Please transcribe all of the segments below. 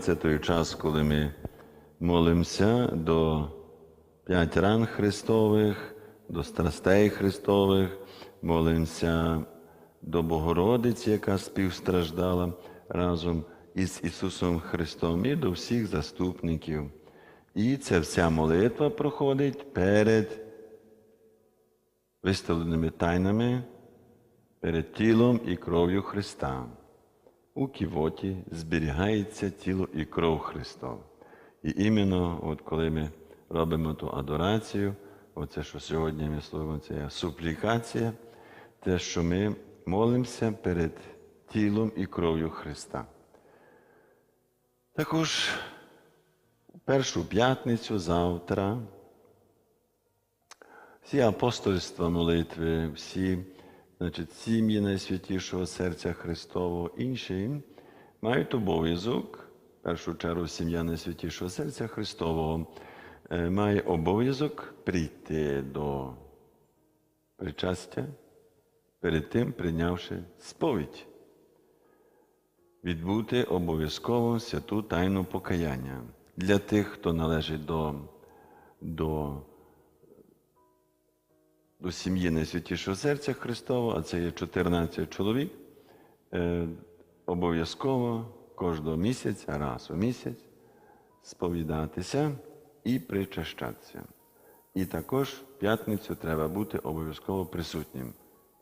Це той час, коли ми молимося до п'ять ран Христових, до страстей Христових, молимося до Богородиці, яка співстраждала разом із Ісусом Христом, і до всіх заступників. І ця вся молитва проходить перед виставленими тайнами, перед тілом і кров'ю Христа. У ківоті зберігається тіло і кров Христова. І іменно, от коли ми робимо ту адорацію, оце, що сьогодні ми словимо, це є суплікація, те, що ми молимося перед тілом і кров'ю Христа. Також першу п'ятницю завтра всі апостольства молитви, всі значить, сім'ї Найсвятішого серця Христового, інші мають обов'язок, в першу чергу сім'я Найсвятішого серця Христового, е, має обов'язок прийти до причастя, перед тим прийнявши сповідь, відбути обов'язково святу тайну покаяння. Для тих, хто належить до, до до сім'ї Найсвятішого серця Христового, а це є 14 чоловік, е, обов'язково кожного місяця, раз у місяць, сповідатися і причащатися. І також в п'ятницю треба бути обов'язково присутнім.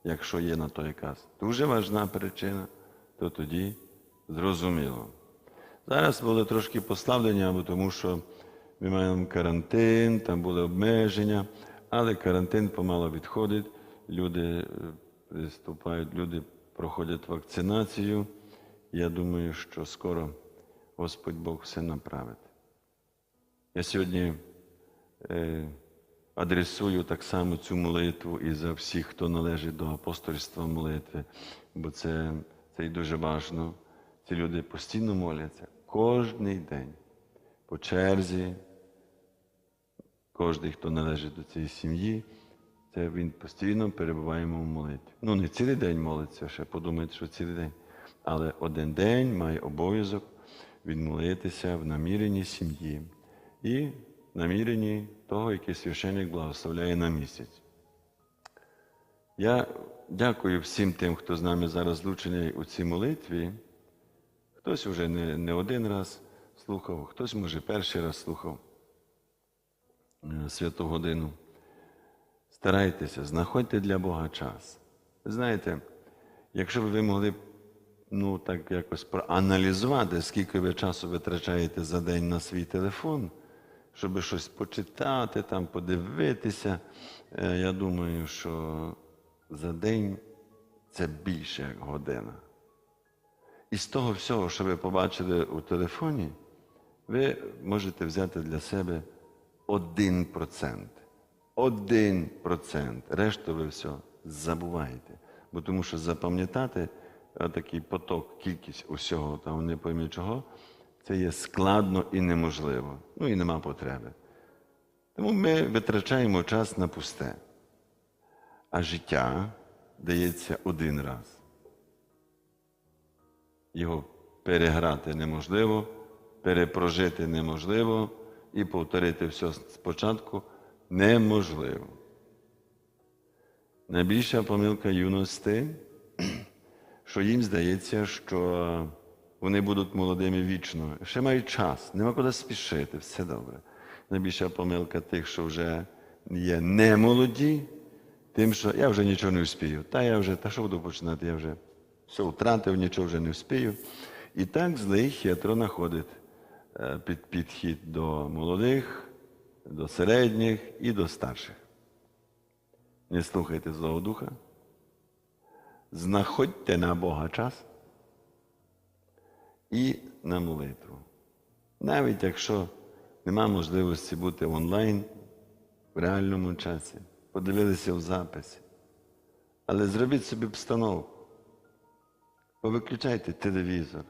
Якщо є на то якась дуже важна причина, то тоді зрозуміло. Зараз були трошки послаблення, тому що ми маємо карантин, там були обмеження, але карантин помало відходить, люди е, приступають, люди проходять вакцинацію. Я думаю, що скоро Господь Бог все направить. Я сьогодні е, адресую так само цю молитву і за всіх, хто належить до апостольства молитви, бо це, це і дуже важливо. Ці люди постійно моляться кожний день по черзі. Кожний, хто належить до цієї сім'ї, це він постійно перебуває в молитві. Ну, не цілий день молиться, ще подумайте, що цілий день. Але один день має обов'язок відмолитися в наміренні сім'ї і наміренні того, який священник благословляє на місяць. Я дякую всім тим, хто з нами зараз злучений у цій молитві. Хтось вже не, не один раз слухав, хтось, може, перший раз слухав святу годину. Старайтеся, знаходьте для Бога час. Ви знаєте, якщо б ви могли ну, так якось проаналізувати, скільки ви часу витрачаєте за день на свій телефон, щоб щось почитати, там, подивитися, е, я думаю, що за день це більше як година. І з того всього, що ви побачили у телефоні, ви можете взяти для себе один процент. Один процент. Решту ви все забуваєте. Бо тому що запам'ятати такий поток, кількість усього, там не поймі чого, це є складно і неможливо. Ну і нема потреби. Тому ми витрачаємо час на пусте. А життя дається один раз. Його переграти неможливо, перепрожити неможливо і повторити все спочатку неможливо. Найбільша помилка юності, що їм здається, що вони будуть молодими вічно. Ще мають час, нема куди спішити, все добре. Найбільша помилка тих, що вже є немолоді, тим, що я вже нічого не вспію. Та я вже, та що буду починати, я вже все втратив, нічого вже не вспію. І так злий хитро знаходить під підхід до молодих, до середніх і до старших. Не слухайте Злого Духа. Знаходьте на Бога час і на молитву. Навіть якщо нема можливості бути онлайн в реальному часі, подивилися в записі. Але зробіть собі обстановку. Повиключайте телевізор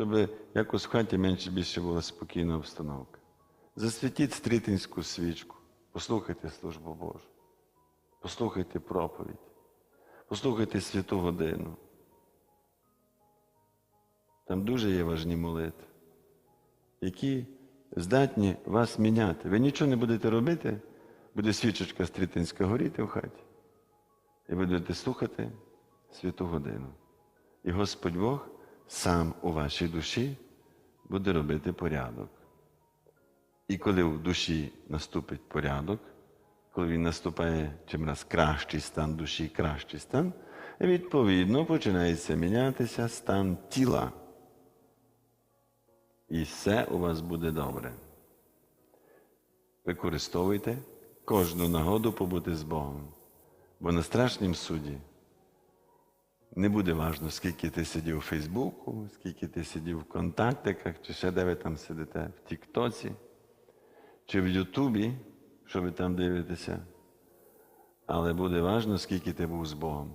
щоб якось в хаті менше більше була спокійна обстановка. Засвітіть стрітинську свічку, послухайте службу Божу, послухайте проповідь, послухайте святу годину. Там дуже є важні молитви. які здатні вас міняти. Ви нічого не будете робити, буде свічечка стрітинська горіти в хаті, і ви будете слухати святу годину. І Господь Бог сам у вашій душі буде робити порядок. І коли в душі наступить порядок, коли він наступає чим раз кращий стан душі, кращий стан, відповідно починається мінятися стан тіла. І все у вас буде добре. Використовуйте кожну нагоду побути з Богом. Бо на страшнім суді не буде важно, скільки ти сидів у Фейсбуку, скільки ти сидів в контактиках, чи ще де ви там сидите, в Тіктоці, чи в Ютубі, що ви там дивитеся. Але буде важно, скільки ти був з Богом.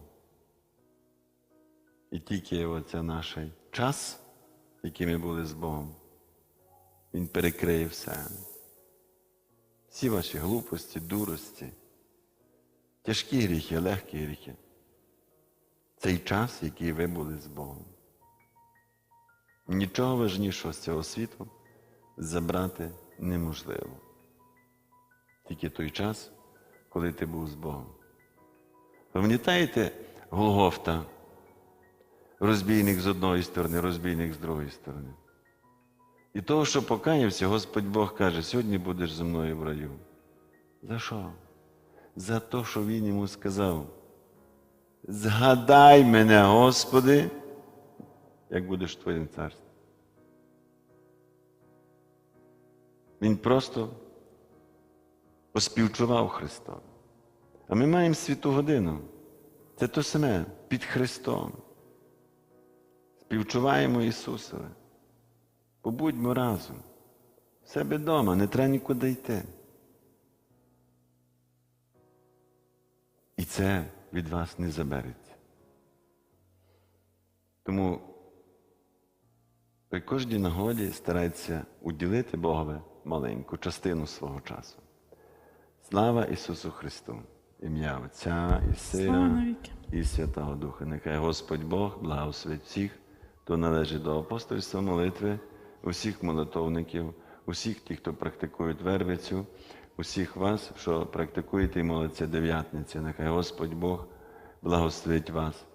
І тільки оце наш час, який ми були з Богом, він перекриє все. Всі ваші глупості, дурості, тяжкі гріхи, легкі гріхи. Цей час, який ви були з Богом. Нічого важнішого з цього світу забрати неможливо. Тільки той час, коли ти був з Богом. Пам'ятаєте Голгофта, розбійник з одної сторони, розбійник з другої сторони. І того, що покаявся, Господь Бог каже, сьогодні будеш зі мною в раю. За що? За те, що він йому сказав. Згадай мене, Господи, як будеш твоїм царстві. Він просто поспівчував Христові. А ми маємо святу годину. Це то саме під Христом. Співчуваємо Ісусове. Побудьмо разом. В себе вдома, не треба нікуди йти. І це від вас не забереться. Тому при кожній нагоді старайтеся уділити Богові маленьку частину свого часу. Слава Ісусу Христу! Ім'я Отця і Сина і Святого Духа. Нехай Господь Бог благословить всіх, хто належить до апостольства молитви, усіх молитовників, усіх тих, хто практикують вервицю, усіх вас, що практикуєте і молиться дев'ятниці. Нехай Господь Бог благословить вас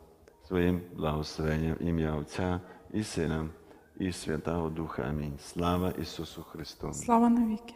своїм благословенням ім'я Отця і Сина, і Святого Духа. Амінь. Слава Ісусу Христу! Слава навіки.